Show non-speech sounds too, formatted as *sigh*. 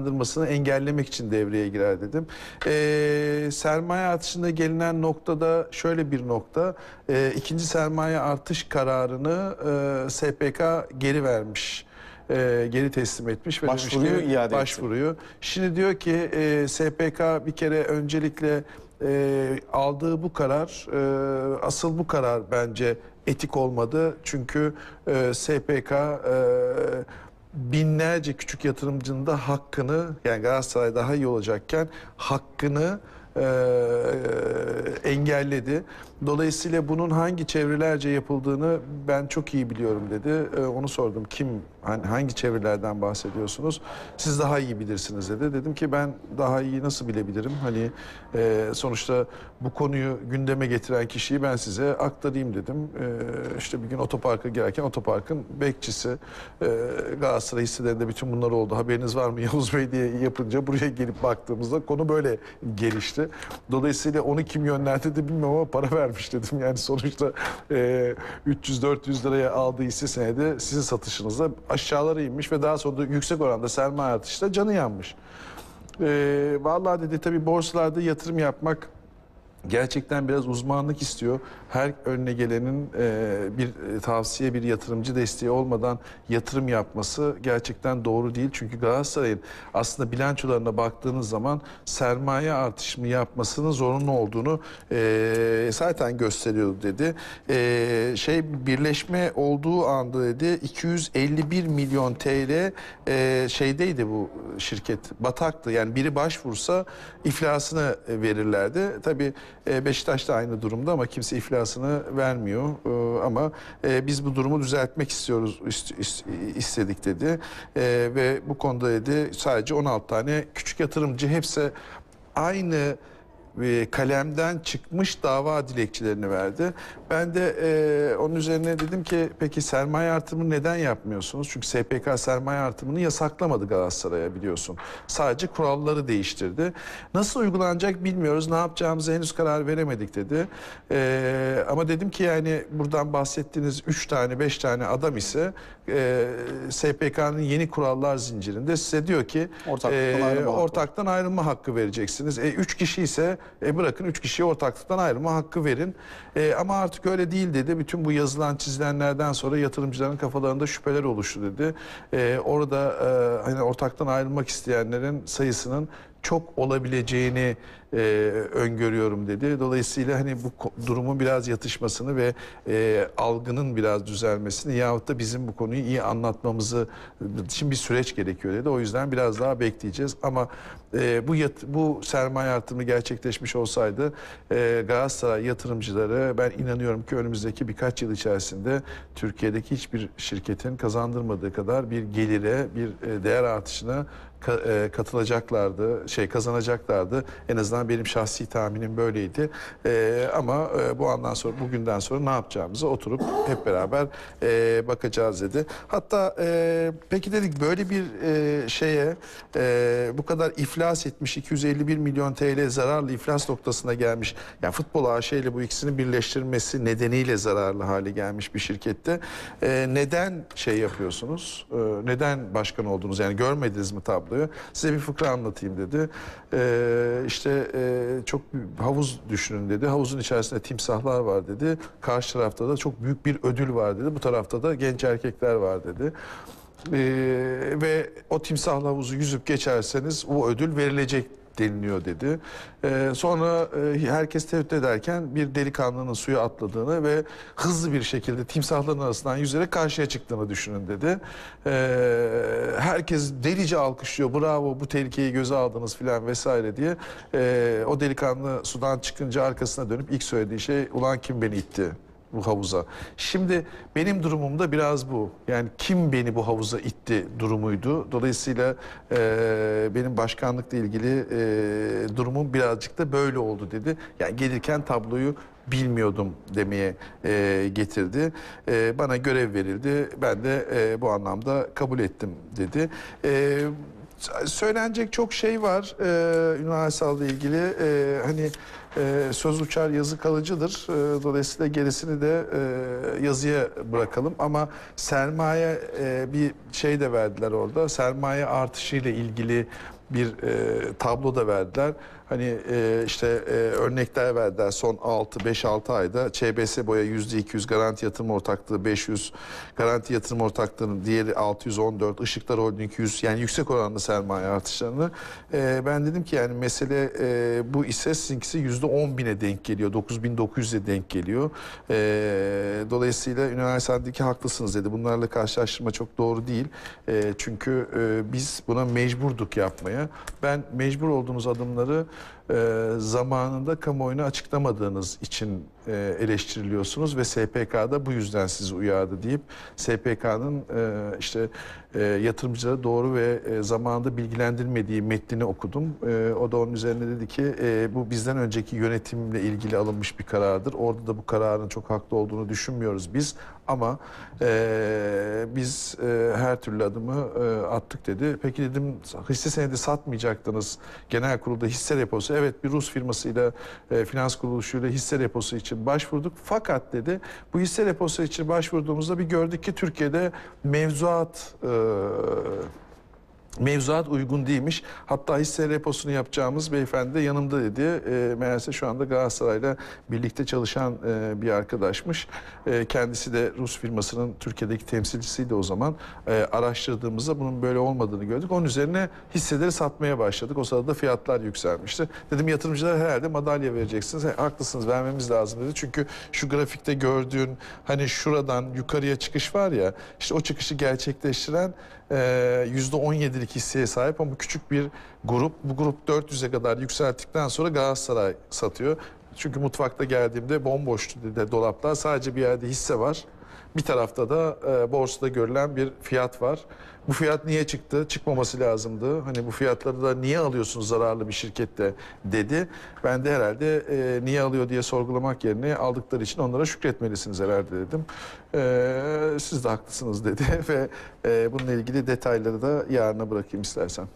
kazandırmasını engellemek için devreye girer dedim. Ee, sermaye artışında gelinen noktada şöyle bir nokta. Ee, ikinci sermaye artış kararını e, SPK geri vermiş. Ee, geri teslim etmiş ve demiş ki- Başvuruyu iade etti. başvuruyor. Şimdi diyor ki e, SPK bir kere öncelikle e, aldığı bu karar e, asıl bu karar bence etik olmadı. Çünkü e, SPK e, binlerce küçük yatırımcının da hakkını yani Galatasaray daha iyi olacakken hakkını e, engelledi. Dolayısıyla bunun hangi çevrelerce yapıldığını ben çok iyi biliyorum dedi. E, onu sordum. Kim hangi çevrelerden bahsediyorsunuz? Siz daha iyi bilirsiniz dedi. Dedim ki ben daha iyi nasıl bilebilirim? Hani e, sonuçta bu konuyu gündeme getiren kişiyi ben size aktarayım dedim. E, işte bir gün otoparka girerken otoparkın bekçisi e, Galatasaray hisselerinde bütün bunlar oldu. Haberiniz var mı *laughs* Yavuz Bey diye yapınca buraya gelip baktığımızda konu böyle gelişti. Dolayısıyla onu kim yönlendirdi bilmiyorum ama para vermiş dedim. Yani sonuçta e, 300-400 liraya aldığı hisse senedi sizin satışınızda aşağılara inmiş ve daha sonra da yüksek oranda sermaye artışıyla canı yanmış. E, vallahi dedi tabii borsalarda yatırım yapmak gerçekten biraz uzmanlık istiyor. Her önüne gelenin e, bir e, tavsiye, bir yatırımcı desteği olmadan yatırım yapması gerçekten doğru değil. Çünkü Galatasaray'ın aslında bilançolarına baktığınız zaman sermaye artışımı yapmasının zorunlu olduğunu e, zaten gösteriyordu dedi. E, şey birleşme olduğu anda dedi 251 milyon TL e, şeydeydi bu şirket bataktı. Yani biri başvursa iflasını verirlerdi. Tabii Beşiktaş da aynı durumda ama kimse iflasını vermiyor. E, Ama e, biz bu durumu düzeltmek istiyoruz ist- ist- istedik dedi. E, Ve bu konuda dedi sadece 16 tane küçük yatırımcı hepsi aynı e, kalemden çıkmış dava dilekçelerini verdi. Ben de e, onun üzerine dedim ki peki sermaye artımını neden yapmıyorsunuz? Çünkü SPK sermaye artımını yasaklamadı Galatasaray'a biliyorsun. Sadece kuralları değiştirdi. Nasıl uygulanacak bilmiyoruz. Ne yapacağımıza henüz karar veremedik dedi. E, ama dedim ki yani buradan bahsettiğiniz 3 tane 5 tane adam ise e, SPK'nın yeni kurallar zincirinde size diyor ki Ortaklıktan e, ayrılma hakkı. ortaktan ayrılma hakkı vereceksiniz. E, üç kişi ise e, bırakın üç kişiye ortaklıktan ayrılma hakkı verin. E, ama artık öyle değil dedi. Bütün bu yazılan çizilenlerden sonra yatırımcıların kafalarında şüpheler oluştu dedi. E, orada e, hani ortaktan ayrılmak isteyenlerin sayısının çok olabileceğini e, öngörüyorum dedi. Dolayısıyla hani bu durumun biraz yatışmasını ve e, algının biraz düzelmesini yahut da bizim bu konuyu iyi anlatmamızı için bir süreç gerekiyor dedi. O yüzden biraz daha bekleyeceğiz. Ama e, bu yat- bu sermaye artımı gerçekleşmiş olsaydı e, Galatasaray yatırımcıları ben inanıyorum ki önümüzdeki birkaç yıl içerisinde Türkiye'deki hiçbir şirketin kazandırmadığı kadar bir gelire, bir e, değer artışına katılacaklardı, şey kazanacaklardı. En azından benim şahsi tahminim böyleydi. E, ama e, bu andan sonra, bugünden sonra ne yapacağımızı oturup hep beraber e, bakacağız dedi. Hatta e, peki dedik böyle bir e, şeye e, bu kadar iflas etmiş 251 milyon TL zararlı iflas noktasına gelmiş. Yani futbol AŞ ile bu ikisini birleştirmesi nedeniyle zararlı hale gelmiş bir şirkette. E, neden şey yapıyorsunuz? E, neden başkan oldunuz? Yani görmediniz mi tabloyu? Size bir fıkra anlatayım dedi. E, işte e, çok havuz düşünün dedi. Havuzun içerisinde timsahlar var dedi. Karşı tarafta da çok büyük bir ödül var dedi. Bu tarafta da genç erkekler var dedi. Ee, ve o timsah havuzu yüzüp geçerseniz o ödül verilecek deniliyor dedi. Ee, sonra e, herkes tehdit ederken bir delikanlının suya atladığını ve hızlı bir şekilde timsahların arasından yüzerek karşıya çıktığını düşünün dedi. Ee, herkes delice alkışlıyor. Bravo bu tehlikeyi göze aldınız filan vesaire diye. Ee, o delikanlı sudan çıkınca arkasına dönüp ilk söylediği şey ulan kim beni itti? Bu havuza. Şimdi benim durumumda biraz bu. Yani kim beni bu havuza itti durumuydu. Dolayısıyla e, benim başkanlıkla ilgili e, durumum birazcık da böyle oldu dedi. Yani gelirken tabloyu bilmiyordum demeye e, getirdi. E, bana görev verildi. Ben de e, bu anlamda kabul ettim dedi. E, Söylenecek çok şey var e, Ünal Aysal'la ilgili. E, hani e, söz uçar yazı kalıcıdır. E, dolayısıyla gerisini de e, yazıya bırakalım. Ama sermaye e, bir şey de verdiler orada. Sermaye artışıyla ilgili bir e, tablo da verdiler. Hani e, işte e, örnekler verdiler son 6 5-6 ayda ÇBS boya %200 garanti yatırım ortaklığı 500 garanti yatırım ortaklığının diğeri 614 Işıklar Holding 100 yani yüksek oranlı sermaye artışlarını e, ben dedim ki yani mesele e, bu ise sizinkisi %10 denk geliyor 9900'e denk geliyor. E, dolayısıyla üniversitedeki haklısınız dedi. Bunlarla karşılaştırma çok doğru değil. E, çünkü e, biz buna mecburduk yapmaya. Ben mecbur olduğunuz adımları e, zamanında kamuoyuna açıklamadığınız için e, eleştiriliyorsunuz ve SPK'da bu yüzden sizi uyardı deyip SPK'nın e, işte e, yatırımcıları doğru ve e, zamanında bilgilendirmediği metnini okudum. E, o da onun üzerine dedi ki e, bu bizden önceki yönetimle ilgili alınmış bir karardır. Orada da bu kararın çok haklı olduğunu düşünmüyoruz biz ama e, biz e, her türlü adımı e, attık dedi. Peki dedim hisse senedi satmayacaktınız. Genel kurulda hisse deposu. Evet bir Rus firmasıyla e, finans kuruluşuyla hisse deposu için başvurduk. Fakat dedi bu hisse deposu için başvurduğumuzda bir gördük ki Türkiye'de mevzuat e, mevzuat uygun değilmiş. Hatta hisse reposunu yapacağımız beyefendi de yanımda dedi. E, meğerse şu anda Galatasaray'la birlikte çalışan e, bir arkadaşmış. E, kendisi de Rus firmasının Türkiye'deki temsilcisiydi o zaman. E, araştırdığımızda bunun böyle olmadığını gördük. Onun üzerine hisseleri satmaya başladık. O sırada fiyatlar yükselmişti. Dedim yatırımcılara herhalde madalya vereceksiniz. He, haklısınız vermemiz lazım dedi. Çünkü şu grafikte gördüğün hani şuradan yukarıya çıkış var ya işte o çıkışı gerçekleştiren e, %17'lik hisseye sahip ama küçük bir grup. Bu grup 400'e kadar yükselttikten sonra Galatasaray satıyor. Çünkü mutfakta geldiğimde bomboştu dedi dolaplar. Sadece bir yerde hisse var. Bir tarafta da e, borsada görülen bir fiyat var. Bu fiyat niye çıktı? Çıkmaması lazımdı. Hani bu fiyatları da niye alıyorsunuz zararlı bir şirkette dedi. Ben de herhalde e, niye alıyor diye sorgulamak yerine aldıkları için onlara şükretmelisiniz herhalde dedim. E, siz de haklısınız dedi *laughs* ve e, bununla ilgili detayları da yarına bırakayım istersen.